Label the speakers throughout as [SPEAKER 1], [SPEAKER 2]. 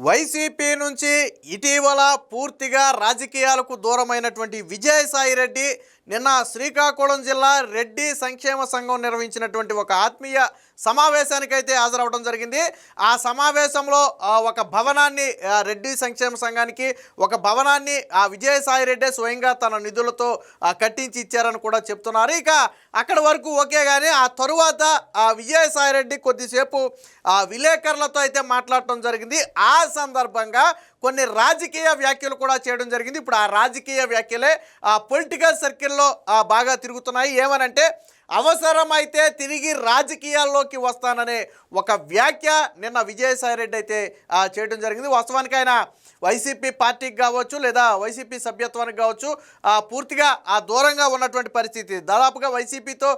[SPEAKER 1] YCP నుంచి ఇటీవల పూర్తిగా రాజకీయాలకు దూరమైనటువంటి విజయసాయి రెడ్డి నిన్న శ్రీకాకుళం జిల్లా రెడ్డి సంక్షేమ సంఘం నిర్వహించినటువంటి ఒక ఆత్మీయ సమావేశానికైతే హాజరవడం జరిగింది. ఆ సమావేశంలో ఒక భవనాన్ని రెడ్డి సంక్షేమ సంఘానికి ఒక భవనాన్ని ఆ విజయసాయి రెడ్డి స్వయంగా తన నిధులతో కట్టించి ఇచ్చారని కూడా చెప్తున్నారు. ఇక అక్కడ వరకు ఓకే కానీ ఆ తరువాత ఆ విజయసాయి రెడ్డి కొద్దిసేపు ఆ విలేకరులతో అయితే మాట్లాడటం జరిగింది. ఆ సందర్భంగా కొన్ని రాజకీయ వ్యాఖ్యలు కూడా చేయడం జరిగింది. ఇప్పుడు ఆ రాజకీయ వ్యాఖ్యలే ఆ పొలిటికల్ సర్కిల్లో బాగా తిరుగుతున్నాయి. ఏమనంటే అవసరమైతే తిరిగి రాజకీయాల్లోకి వస్తాననే ఒక వ్యాఖ్య నిన్న విజయసాయి రెడ్డి అయితే చేయడం జరిగింది. వాస్తవానికి ఆయన వైసీపీ పార్టీకి కావచ్చు లేదా వైసీపీ సభ్యత్వానికి కావచ్చు పూర్తిగా ఆ దూరంగా ఉన్నటువంటి పరిస్థితి. దాదాపుగా వైసీపీతో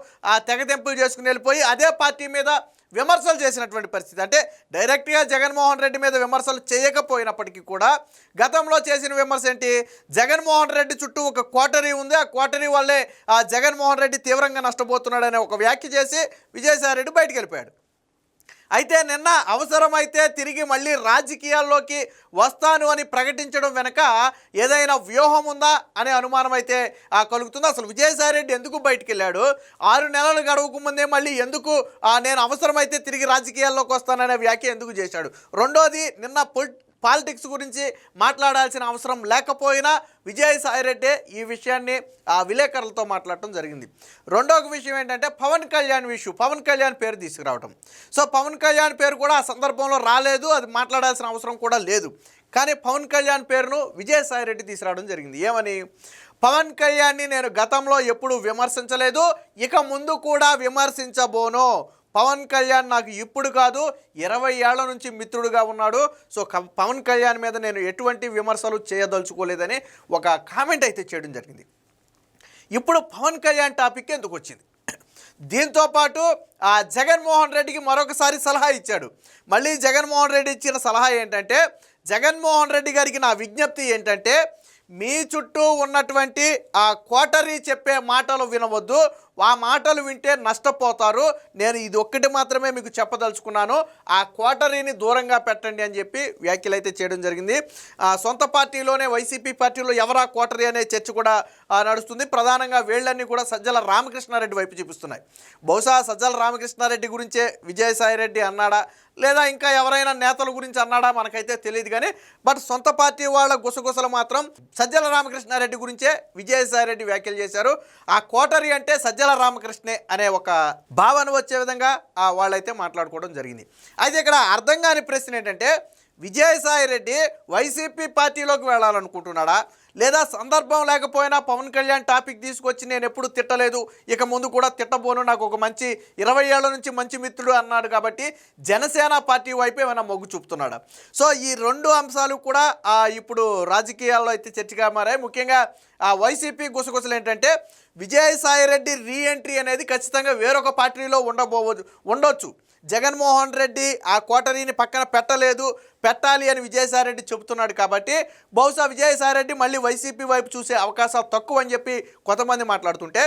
[SPEAKER 1] తెగదెంపులు చేసుకుని వెళ్ళిపోయి అదే పార్టీ మీద విమర్శలు చేసినటువంటి పరిస్థితి. అంటే డైరెక్ట్గా జగన్మోహన్ రెడ్డి మీద విమర్శలు చేయకపోయినప్పటికీ కూడా గతంలో చేసిన విమర్శ ఏంటి? జగన్మోహన్ రెడ్డి చుట్టూ ఒక క్వార్టరీ ఉంది. ఆ క్వార్టరీ వల్లే ఆ జగన్మోహన్ రెడ్డి తీవ్రంగా నష్టపోతున్నాడనే ఒక వ్యాఖ్య చేసి విజయసాయి రెడ్డి బయటకు వెళ్ళిపోయాడు. అయితే నిన్న అవసరమైతే తిరిగి మళ్ళీ రాజకీయాల్లోకి వస్తాను అని ప్రకటించడం వెనక ఏదైనా వ్యూహం ఉందా అనే అనుమానం అయితే కలుగుతుంది. అసలు విజయసాయి రెడ్డి ఎందుకు బయటికి వెళ్ళాడు ఆరు నెలలు గడువుకు ముందే మళ్ళీ ఎందుకు నేను అవసరమైతే తిరిగి రాజకీయాల్లోకి వస్తాననే వ్యాఖ్య ఎందుకు చేశాడు? రెండోది నిన్న పొలి పాలిటిక్స్ గురించి మాట్లాడాల్సిన అవసరం లేకపోయినా విజయసాయిరెడ్డి ఈ విషయాన్ని ఆ విలేకరులతో మాట్లాడటం జరిగింది. రెండో విషయం ఏంటంటే పవన్ కళ్యాణ్ విషయం పవన్ కళ్యాణ్ పేరు తీసుకురావడం సో పవన్ కళ్యాణ్ పేరు కూడా ఆ సందర్భంలో రాలేదు అది మాట్లాడాల్సిన అవసరం కూడా లేదు. కానీ పవన్ కళ్యాణ్ పేరును విజయసాయిరెడ్డి తీసుకురావడం జరిగింది. ఏమని? పవన్ కళ్యాణ్ని నేను గతంలో ఎప్పుడు విమర్శించలేదు ఇక ముందు కూడా విమర్శించబోను. పవన్ కళ్యాణ్ నాకు ఇప్పుడు కాదు ఇరవై ఏళ్ళ నుంచి మిత్రుడుగా ఉన్నాడు. సో క- పవన్ కళ్యాణ్ మీద నేను ఎటువంటి విమర్శలు చేయదలుచుకోలేదని ఒక కామెంట్ అయితే చేయడం జరిగింది. ఇప్పుడు పవన్ కళ్యాణ్ టాపిక్ ఎందుకు వచ్చింది? దీంతో పాటు ఆ జగన్మోహన్ రెడ్డికి మరొకసారి సలహా ఇచ్చాడు. మళ్ళీ జగన్మోహన్ రెడ్డి ఇచ్చిన సలహా ఏంటంటే జగన్మోహన్ రెడ్డి గారికి నా విజ్ఞప్తి ఏంటంటే మీ చుట్టూ ఉన్నటువంటి ఆ కోటరీ చెప్పే మాటలు వినవద్దు. ఆ మాటలు వింటే నష్టపోతారు. నేను ఇది ఒక్కటి మాత్రమే మీకు చెప్పదలుచుకున్నాను. ఆ కోటరీని దూరంగా పెట్టండి అని చెప్పి వ్యాఖ్యలు అయితే చేయడం జరిగింది. ఆ, సొంత పార్టీలోనే వైసీపీ పార్టీలో ఎవరా కోటరీ అనే చర్చ కూడా నడుస్తుంది. ప్రధానంగా వేళ్ళన్నీ కూడా సజ్జల రామకృష్ణారెడ్డి వైపు చూపిస్తున్నాయి. బహుశా సజ్జల రామకృష్ణారెడ్డి గురించే విజయసాయి రెడ్డి అన్నాడా? లేదా ఇంకా ఎవరైనా నేతల గురించి అన్నాడా మనకైతే తెలియదు కానీ బట్ సొంత పార్టీ వాళ్ళ గుసగుసలు మాత్రం సజ్జల రామకృష్ణారెడ్డి గురించే విజయసాయి రెడ్డి వ్యాఖ్యలు చేశారు. ఆ కోటరీ అంటే సజ్జల రామకృష్ణే అనే ఒక భావన వచ్చే విధంగా ఆ వాళ్ళైతే మాట్లాడుకోవడం జరిగింది. అయితే ఇక్కడ అర్థం కాని ప్రశ్న ఏంటంటే విజయసాయి రెడ్డి వైసీపీ పార్టీలోకి వెళ్ళాలనుకుంటున్నాడా? లేదా సందర్భం లేకపోయినా పవన్ కళ్యాణ్ టాపిక్ తీసుకొచ్చి నేను ఎప్పుడు తిట్టలేదు. ఇక ముందు కూడా తిట్టబోను. నాకు ఒక మంచి ఇరవై ఏళ్ళ నుంచి మంచి మిత్రుడు అన్నాడు కాబట్టి జనసేన పార్టీ వైపు ఏమైనా మొగ్గు చూపుతున్నాడు? సో ఈ రెండు అంశాలు కూడా ఇప్పుడు రాజకీయాల్లో అయితే చర్చగా మారాయి. ముఖ్యంగా ఆ వైసీపీ గుసగుసలు ఏంటంటే విజయసాయి రెడ్డి రీఎంట్రీ అనేది ఖచ్చితంగా వేరొక పార్టీలో ఉండబోవచ్చు ఉండొచ్చు. జగన్మోహన్ రెడ్డి ఆ కోటరీని పక్కన పెట్టలేదు. పెట్టాలి అని విజయసాయి రెడ్డి చెబుతున్నాడు కాబట్టి బహుశా విజయసాయి రెడ్డి మళ్ళీ వైసీపీ వైపు చూసే అవకాశాలు తక్కువ అని చెప్పి కొంతమంది మాట్లాడుతుంటే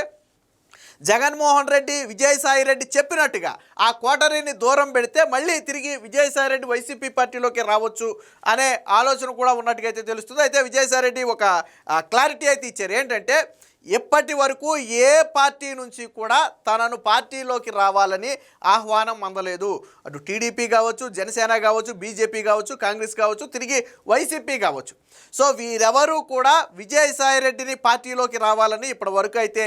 [SPEAKER 1] జగన్మోహన్ రెడ్డి విజయసాయి రెడ్డి చెప్పినట్టుగా ఆ కోటరీని దూరం పెడితే మళ్ళీ తిరిగి విజయసాయి రెడ్డి వైసీపీ పార్టీలోకి రావచ్చు అనే ఆలోచన కూడా ఉన్నట్టుగా అయితే తెలుస్తుంది. అయితే విజయసాయి రెడ్డి ఒక క్లారిటీ అయితే ఇచ్చారు. ఏంటంటే ఇప్పటి వరకు ఏ పార్టీ నుంచి కూడా తనను పార్టీలోకి రావాలని ఆహ్వానం అందలేదు. అటు టీడీపీ కావచ్చు జనసేన కావచ్చు బీజేపీ కావచ్చు కాంగ్రెస్ కావచ్చు తిరిగి వైసీపీ కావచ్చు. సో వీరెవరూ కూడా విజయసాయి రెడ్డిని పార్టీలోకి రావాలని ఇప్పటి వరకు అయితే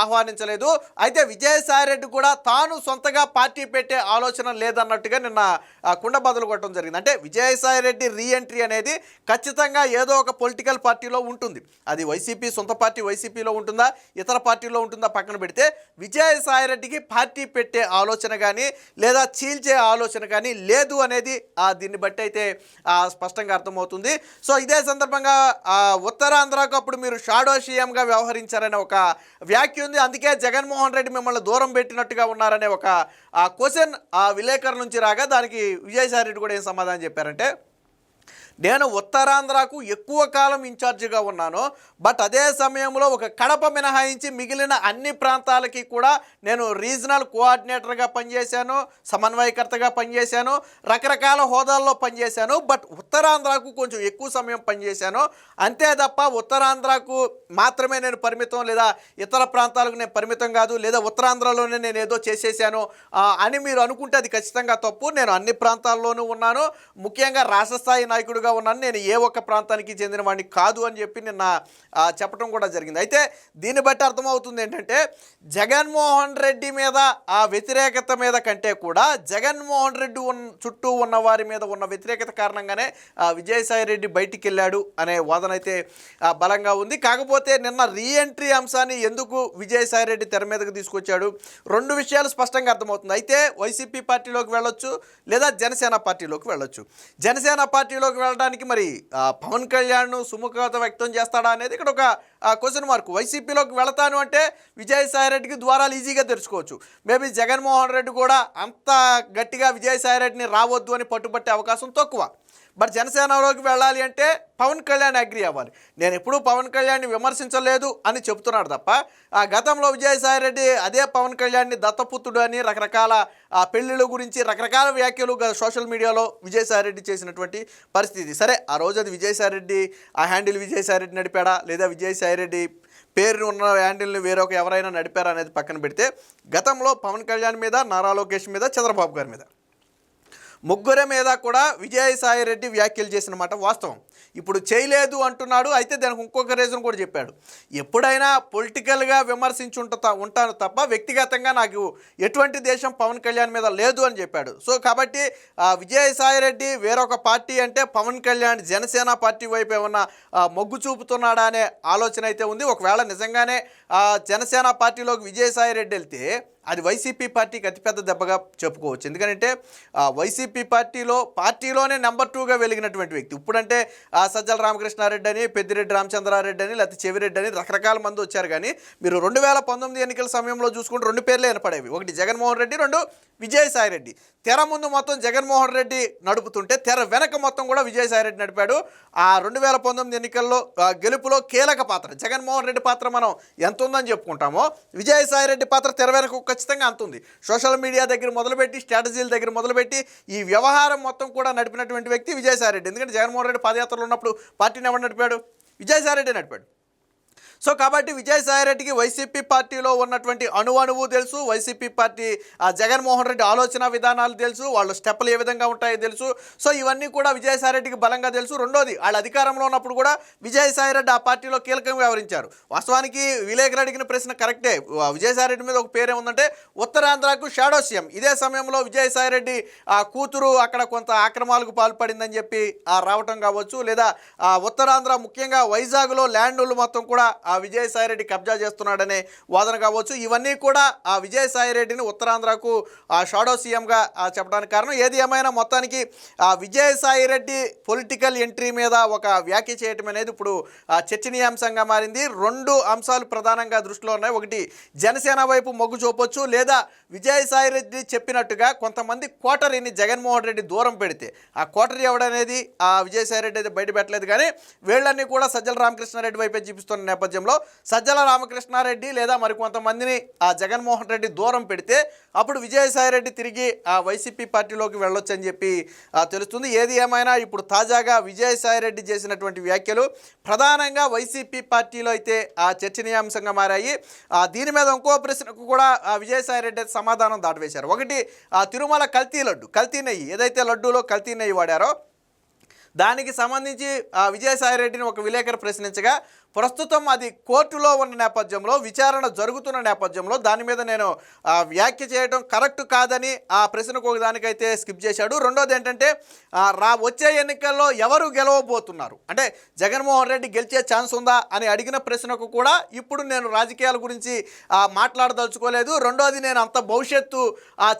[SPEAKER 1] ఆహ్వానించలేదు. అయితే విజయసాయి రెడ్డి కూడా తాను సొంతగా పార్టీ పెట్టే ఆలోచన లేదన్నట్టుగా నిన్న కుండ బదులు కొట్టడం జరిగింది. అంటే విజయసాయి రెడ్డి రీఎంట్రీ అనేది ఖచ్చితంగా ఏదో ఒక పొలిటికల్ పార్టీలో ఉంటుంది. అది వైసీపీ సొంత పార్టీ వైసీపీలో ఉంటుందా? ఇతర పార్టీలో ఉంటుందా పక్కన పెడితే విజయసాయి రెడ్డికి పార్టీ పెట్టే ఆలోచన కానీ లేదా చీల్చే ఆలోచన కానీ లేదు అనేది దీన్ని బట్టి అయితే ఆ, స్పష్టంగా అర్థమవుతుంది. సో ఇదే సందర్భంగా ఆ, ఉత్తరాంధ్రకు అప్పుడు మీరు షాడో సీఎంగా వ్యవహరించారనే ఒక వ్యాఖ్య ఉంది. అందుకే జగన్మోహన్ రెడ్డి మిమ్మల్ని దూరం పెట్టినట్టుగా ఉన్నారనే ఒక ఆ క్వశ్చన్ ఆ విలేకరుల నుంచి రాగా దానికి విజయసాయి రెడ్డి కూడా ఏం సమాధానం చెప్పారంటే నేను ఉత్తరాంధ్రకు ఎక్కువ కాలం ఇన్ఛార్జిగా ఉన్నాను బట్ అదే సమయంలో ఒక కడప మినహాయించి మిగిలిన అన్ని ప్రాంతాలకి కూడా నేను రీజనల్ కోఆర్డినేటర్గా పనిచేశాను సమన్వయకర్తగా పనిచేశాను రకరకాల హోదాల్లో పనిచేశాను బట్ ఉత్తరాంధ్రకు కొంచెం ఎక్కువ సమయం పనిచేశాను. అంతే తప్ప ఉత్తరాంధ్రకు మాత్రమే నేను పరిమితం లేదా ఇతర ప్రాంతాలకు నేను పరిమితం కాదు లేదా ఉత్తరాంధ్రలోనే నేను ఏదో చేసేసాను అని మీరు అనుకుంటే అది ఖచ్చితంగా తప్పు. నేను అన్ని ప్రాంతాల్లోనూ ఉన్నాను. ముఖ్యంగా రాష్ట్ర స్థాయి నాయకుడిగా ఉన్నాను నేను ఏ ఒక్క ప్రాంతానికి చెందిన వాడిని కాదు అని చెప్పి నిన్న చెప్పడం కూడా జరిగింది. అయితే దీన్ని బట్టి అర్థమవుతుంది ఏంటంటే జగన్మోహన్ రెడ్డి మీద ఆ వ్యతిరేకత మీద కంటే కూడా జగన్మోహన్ రెడ్డి ఉన్న చుట్టూ ఉన్న వారి మీద ఉన్న వ్యతిరేకత కారణంగానే విజయసాయి రెడ్డి బయటికి వెళ్ళాడు అనే వాదన అయితే బలంగా ఉంది. కాకపోతే నిన్న రీఎంట్రీ అంశాన్ని ఎందుకు విజయసాయి రెడ్డి తెర మీదకు తీసుకొచ్చాడు? రెండు విషయాలు స్పష్టంగా అర్థమవుతుంది. అయితే వైసీపీ పార్టీలోకి వెళ్ళొచ్చు లేదా జనసేన పార్టీలోకి వెళ్ళొచ్చు. జనసేన పార్టీలోకి వెళ్ళడానికి మరి పవన్ కళ్యాణ్ సుముఖత వ్యక్తం చేస్తాడా అనేది ఇక్కడ ఒక క్వశ్చన్ మార్క్ వైసీపీలోకి వెళతాను అంటే విజయసాయి రెడ్డికి ద్వారాలు ఈజీగా తెరుచుకోవచ్చు. మేబీ జగన్మోహన్ రెడ్డి కూడా అంత గట్టిగా విజయసాయి రెడ్డిని రావద్దు అని పట్టుబట్టే అవకాశం తక్కువ. మరి జనసేనలోకి వెళ్ళాలి అంటే పవన్ కళ్యాణ్ అగ్రి అవ్వాలి. నేను ఎప్పుడూ పవన్ కళ్యాణ్ని విమర్శించలేదు అని చెప్తున్నాడు తప్ప ఆ గతంలో విజయసాయి రెడ్డి అదే పవన్ కళ్యాణ్ని దత్తపుత్రుడు అని రకరకాల ఆ పెళ్ళిళ్ళ గురించి రకరకాల వ్యాఖ్యలు సోషల్ మీడియాలో విజయసాయి రెడ్డి చేసినటువంటి పరిస్థితి. సరే ఆ రోజు అది విజయసాయి రెడ్డి ఆ హ్యాండిల్ విజయసాయి రెడ్డి నడిపాడా? లేదా విజయసాయి రెడ్డి పేరు ఉన్న హ్యాండిల్ని వేరొక ఎవరైనా నడిపారా అనేది పక్కన పెడితే గతంలో పవన్ కళ్యాణ్ మీద నారా లోకేష్ మీద చంద్రబాబు గారి మీద. ముగ్గురి మీద కూడా విజయసాయిరెడ్డి వ్యాఖ్యలు చేసిన మాట వాస్తవం. ఇప్పుడు చేయలేదు అంటున్నాడు అయితే దానికి ఇంకొక రీజన్ కూడా చెప్పాడు. ఎప్పుడైనా పొలిటికల్గా విమర్శించుంటా ఉంటాను తప్ప వ్యక్తిగతంగా నాకు ఎటువంటి దేశం పవన్ కళ్యాణ్ మీద లేదు అని చెప్పాడు. సో కాబట్టి విజయసాయిరెడ్డి విజయసాయి రెడ్డి వేరొక పార్టీ అంటే పవన్ కళ్యాణ్ జనసేన పార్టీ వైపు ఏమన్నా మొగ్గు చూపుతున్నాడా అనే ఆలోచన అయితే ఉంది. ఒకవేళ నిజంగానే జనసేన పార్టీలోకి విజయసాయి రెడ్డి వెళ్తే అది వైసీపీ పార్టీకి అతిపెద్ద దెబ్బగా చెప్పుకోవచ్చు. ఎందుకంటే వైసీపీ పార్టీలో పార్టీలోనే నెంబర్ టూగా వెలిగినటువంటి వ్యక్తి. ఇప్పుడంటే సజ్జల రామకృష్ణారెడ్డి అని పెద్దిరెడ్డి రామచంద్రారెడ్డి అని లేకపోతే చెవిరెడ్డి అని రకరకాల మంది వచ్చారు. కానీ మీరు రెండు వేల పంతొమ్మిది ఎన్నికల సమయంలో చూసుకుంటే రెండు పేర్లే ఏర్పడేవి ఒకటి జగన్మోహన్ రెడ్డి రెండు విజయసాయి రెడ్డి. తెర ముందు మొత్తం జగన్మోహన్ రెడ్డి నడుపుతుంటే తెర వెనక మొత్తం కూడా విజయసాయి రెడ్డి నడిపాడు. ఆ రెండు వేల పంతొమ్మిది ఎన్నికల్లో గెలుపులో కీలక పాత్ర జగన్మోహన్ రెడ్డి పాత్ర మనం ఎంత ఉందని చెప్పుకుంటామో విజయసాయి రెడ్డి పాత్ర తెర వెనక ఖచ్చితంగా అంత ఉంది. సోషల్ మీడియా దగ్గర మొదలుపెట్టి స్ట్రాటజీల దగ్గర మొదలుపెట్టి ఈ వ్యవహారం మొత్తం కూడా నడిపినటువంటి వ్యక్తి విజయసాయి రెడ్డి. ఎందుకంటే జగన్మోహన్ రెడ్డి పాదయాత్ర ఉన్నప్పుడు పార్టీని ఎవరు నడిపాడు? విజయసాయి రెడ్డి నడిపాడు. సో కాబట్టి విజయసాయి రెడ్డికి వైసీపీ పార్టీలో ఉన్నటువంటి అణువణువు తెలుసు. వైసీపీ పార్టీ ఆ జగన్మోహన్ రెడ్డి ఆలోచన విధానాలు తెలుసు. వాళ్ళ స్టెప్లు ఏ విధంగా ఉంటాయో తెలుసు. సో ఇవన్నీ కూడా విజయసాయి రెడ్డికి బలంగా తెలుసు. రెండోది వాళ్ళ అధికారంలో ఉన్నప్పుడు కూడా విజయసాయి రెడ్డి ఆ పార్టీలో కీలకంగా వ్యవహరించారు. వాస్తవానికి విలేకరు అడిగిన ప్రశ్న కరెక్టే. విజయసాయి రెడ్డి మీద ఒక పేరే ఉందంటే ఉత్తరాంధ్రకు షాడో సీఎం. ఇదే సమయంలో విజయసాయి రెడ్డి ఆ కూతురు అక్కడ కొంత ఆక్రమాలకు పాల్పడిందని చెప్పి రావటం కావచ్చు. లేదా ఉత్తరాంధ్ర ముఖ్యంగా వైజాగ్లో ల్యాండ్లు మొత్తం కూడా ఆ విజయసాయి రెడ్డి కబ్జా చేస్తున్నాడనే వాదన కావచ్చు. ఇవన్నీ కూడా ఆ విజయసాయి రెడ్డిని ఉత్తరాంధ్రకు ఆ షాడో సీఎంగా చెప్పడానికి కారణం ఏది ఏమైనా మొత్తానికి ఆ విజయసాయి రెడ్డి పొలిటికల్ ఎంట్రీ మీద ఒక వ్యాఖ్య చేయటం అనేది ఇప్పుడు ఆ చర్చనీయాంశంగా మారింది. రెండు అంశాలు ప్రధానంగా దృష్టిలో ఉన్నాయి. ఒకటి జనసేన వైపు మొగ్గు చూపొచ్చు లేదా విజయసాయిరెడ్డి చెప్పినట్టుగా కొంతమంది కోటరీని జగన్మోహన్ రెడ్డి దూరం పెడితే. ఆ కోటరీ ఎవడనేది ఆ విజయసాయి రెడ్డి అయితే బయట పెట్టలేదు కానీ వీళ్ళన్నీ కూడా సజ్జల రామకృష్ణారెడ్డి వైపే చూపిస్తున్న నేపథ్యంలో సజ్జల రామకృష్ణారెడ్డి లేదా మరికొంతమందిని ఆ జగన్మోహన్ రెడ్డి దూరం పెడితే అప్పుడు విజయసాయి రెడ్డి తిరిగి ఆ వైసీపీ పార్టీలోకి వెళ్ళొచ్చు అని చెప్పి తెలుస్తుంది. ఏది ఏమైనా ఇప్పుడు తాజాగా విజయసాయి రెడ్డి చేసినటువంటి వ్యాఖ్యలు ప్రధానంగా వైసీపీ పార్టీలో అయితే ఆ చర్చనీయాంశంగా మారాయి. ఆ, దీని మీద ఇంకో ప్రశ్నకు కూడా ఆ విజయసాయి రెడ్డి సమాధానం దాటవేశారు. ఒకటి ఆ తిరుమల కల్తీ లడ్డు కల్తీ నెయ్యి ఏదైతే లడ్డూలో కల్తీ నెయ్యి వాడారో దానికి సంబంధించి ఆ విజయసాయి రెడ్డిని ఒక విలేకరు ప్రశ్నించగా ప్రస్తుతం అది కోర్టులో ఉన్న నేపథ్యంలో విచారణ జరుగుతున్న నేపథ్యంలో దాని మీద నేను ఆ, వ్యాఖ్య చేయడం కరెక్ట్ కాదని ఆ ప్రశ్నకు ఒక దానికైతే స్కిప్ చేశాడు. రెండోది ఏంటంటే రా వచ్చే ఎన్నికల్లో ఎవరు గెలవబోతున్నారు? అంటే జగన్మోహన్ రెడ్డి గెలిచే ఛాన్స్ ఉందా అని అడిగిన ప్రశ్నకు కూడా ఇప్పుడు నేను రాజకీయాల గురించి మాట్లాడదలుచుకోలేదు. రెండోది నేను అంత భవిష్యత్తు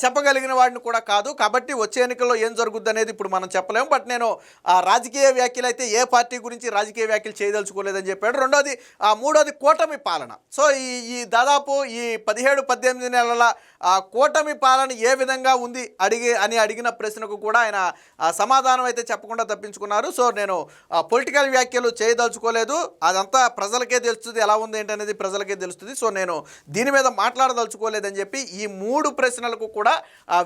[SPEAKER 1] చెప్పగలిగిన వాడిని కూడా కాదు. కాబట్టి వచ్చే ఎన్నికల్లో ఏం జరుగుద్ది అనేది ఇప్పుడు మనం చెప్పలేము. బట్ నేను ఆ రాజకీయ వ్యాఖ్యలు అయితే ఏ పార్టీ గురించి రాజకీయ వ్యాఖ్యలు చేయదలుచుకోలేదని చెప్పాడు. రెండోది ఆ, మూడోది కూటమి పాలన. సో ఈ ఈ దాదాపు ఈ పదిహేడు పద్దెనిమిది నెలల ఆ, కూటమి పాలన ఏ విధంగా ఉంది అడిగి అని అడిగిన ప్రశ్నకు కూడా ఆయన సమాధానం అయితే చెప్పకుండా తప్పించుకున్నారు. సో నేను పొలిటికల్ వ్యాఖ్యలు చేయదలుచుకోలేదు. అదంతా ప్రజలకే తెలుస్తుంది ఎలా ఉంది ఏంటనేది ప్రజలకే తెలుస్తుంది. సో నేను దీని మీద మాట్లాడదలుచుకోలేదని చెప్పి ఈ మూడు ప్రశ్నలకు కూడా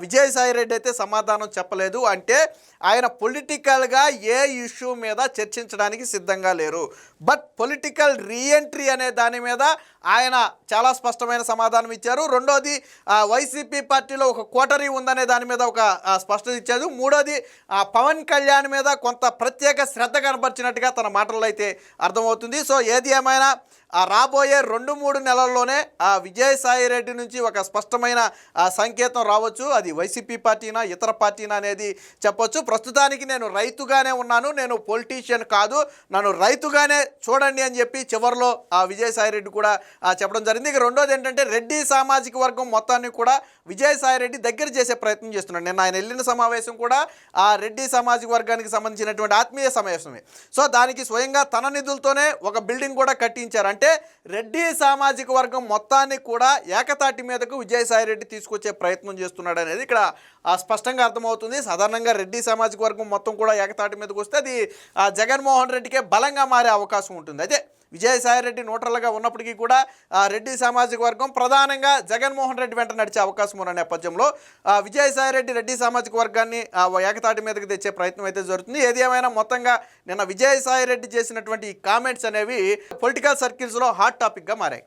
[SPEAKER 1] విజయసాయి రెడ్డి అయితే సమాధానం చెప్పలేదు. అంటే ఆయన పొలిటికల్గా ఏ ఇష్యూ మీద చర్చించడానికి సిద్ధంగా లేరు. బట్ పొలిటికల్ రీఎంట్రీ అనే దాని మీద ఆయన చాలా స్పష్టమైన సమాధానం ఇచ్చారు. రెండోది వైసీపీ పార్టీలో ఒక కోటరీ ఉందనే దాని మీద ఒక స్పష్టత ఇచ్చారు. మూడోది ఆ, పవన్ కళ్యాణ్ మీద కొంత ప్రత్యేక శ్రద్ధ కనపరిచినట్టుగా తన మాటల్లో అయితే అర్థమవుతుంది. సో ఏది ఏమైనా రాబోయే రెండు మూడు నెలల్లోనే ఆ విజయసాయి రెడ్డి నుంచి ఒక స్పష్టమైన సంకేతం రావచ్చు. అది వైసీపీ పార్టీనా ఇతర పార్టీనా అనేది చెప్పొచ్చు. ప్రస్తుతానికి నేను రైతుగానే ఉన్నాను. నేను పొలిటీషియన్ కాదు. నన్ను రైతుగానే చూడండి అని చెప్పి చివరిలో ఆ విజయసాయిరెడ్డి కూడా చెప్పడం జరిగింది. ఇక రెండోది ఏంటంటే రెడ్డి సామాజిక వర్గం మొత్తాన్ని కూడా విజయసాయిరెడ్డి దగ్గర చేసే ప్రయత్నం చేస్తున్నాడు. నిన్న ఆయన వెళ్ళిన సమావేశం కూడా ఆ రెడ్డి సామాజిక వర్గానికి సంబంధించినటువంటి ఆత్మీయ సమావేశమే. సో దానికి స్వయంగా తన నిధులతోనే ఒక బిల్డింగ్ కూడా కట్టించారు. అంటే రెడ్డి సామాజిక వర్గం మొత్తాన్ని కూడా ఏకతాటి మీదకు విజయసాయిరెడ్డి తీసుకొచ్చే ప్రయత్నం చేస్తున్నాడు అనేది ఇక్కడ స్పష్టంగా అర్థమవుతుంది. సాధారణంగా రెడ్డి సామాజిక వర్గం మొత్తం కూడా ఏకతాటి మీదకి వస్తే అది ఆ, జగన్మోహన్ రెడ్డికే బలంగా మారే అవకాశం ఉంటుంది. అయితే విజయసాయిరెడ్డి న్యూట్రల్గా ఉన్నప్పటికీ కూడా రెడ్డి సామాజిక వర్గం ప్రధానంగా జగన్మోహన్ రెడ్డి వెంట నడిచే అవకాశం ఉన్న నేపథ్యంలో విజయసాయిరెడ్డి రెడ్డి రెడ్డి సామాజిక వర్గాన్ని ఆ, ఏకతాటి మీదకి తెచ్చే ప్రయత్నం అయితే జరుగుతుంది. ఏది ఏమైనా మొత్తంగా నిన్న విజయసాయిరెడ్డి చేసినటువంటి ఈ కామెంట్స్ అనేవి పొలిటికల్ సర్కిల్స్లో హాట్ టాపిక్గా మారాయి.